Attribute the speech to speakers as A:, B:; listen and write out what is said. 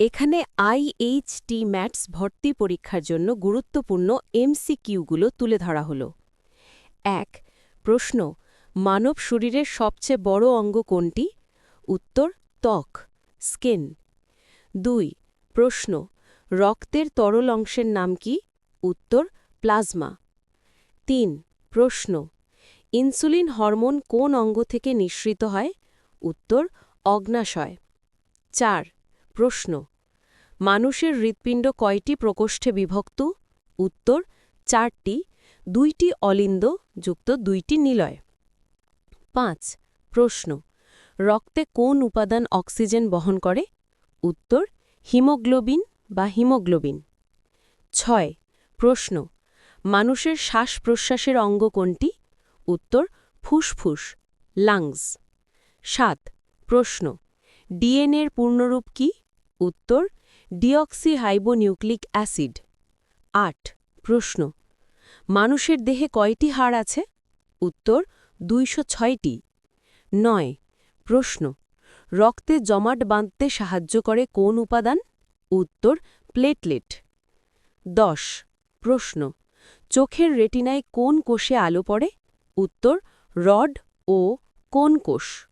A: এখানে IHT mats ভর্তি পরীক্ষার জন্য গুরুত্বপূর্ণ এমসিকিউগুলো তুলে ধরা হল। এক, প্রশ্ন, মানব শরীরের সবচেয়ে বড় অঙ্গ কোনটি? উত্তর, ত্বক, স্কিন। দুই, প্রশ্ন, রক্তের তরল অংশের নাম কি? উত্তর, প্লাজমা। তিন, প্রশ্ন, ইনসুলিন হরমোন কোন অঙ্গ থেকে নিঃসৃত হয়? উত্তর, অগ্নাশয়। চার প্রশ্ন। মানুষের হৃৎপিণ্ড কয়টি প্রকোষ্ঠে বিভক্ত? উত্তর, চারটি, দুইটি অলিন্দ যুক্ত দুইটি নিলয়। পাঁচ, প্রশ্ন, রক্তে কোন উপাদান অক্সিজেন বহন করে? উত্তর, হিমোগ্লোবিন বা হিমোগ্লোবিন। ছয়, প্রশ্ন, মানুষের শ্বাস প্রশ্বাসের অঙ্গ কোনটি? উত্তর, ফুসফুস, লাংস। সাত, প্রশ্ন, ডিএনএর পূর্ণরূপ কি? উত্তর, ডিঅক্সিহাইবোনিউক্লিক অ্যাসিড। আট, প্রশ্ন। মানুষের দেহে কয়টি হাড় আছে? উত্তর, দুইশো ছয়টি। নয়, প্রশ্ন। রক্তে জমাট বাঁধতে সাহায্য করে কোন উপাদান? উত্তর, প্লেটলেট। দশ, প্রশ্ন। চোখের রেটিনায় কোন কোষে আলো পড়ে? উত্তর, রড ও কোন কোষ।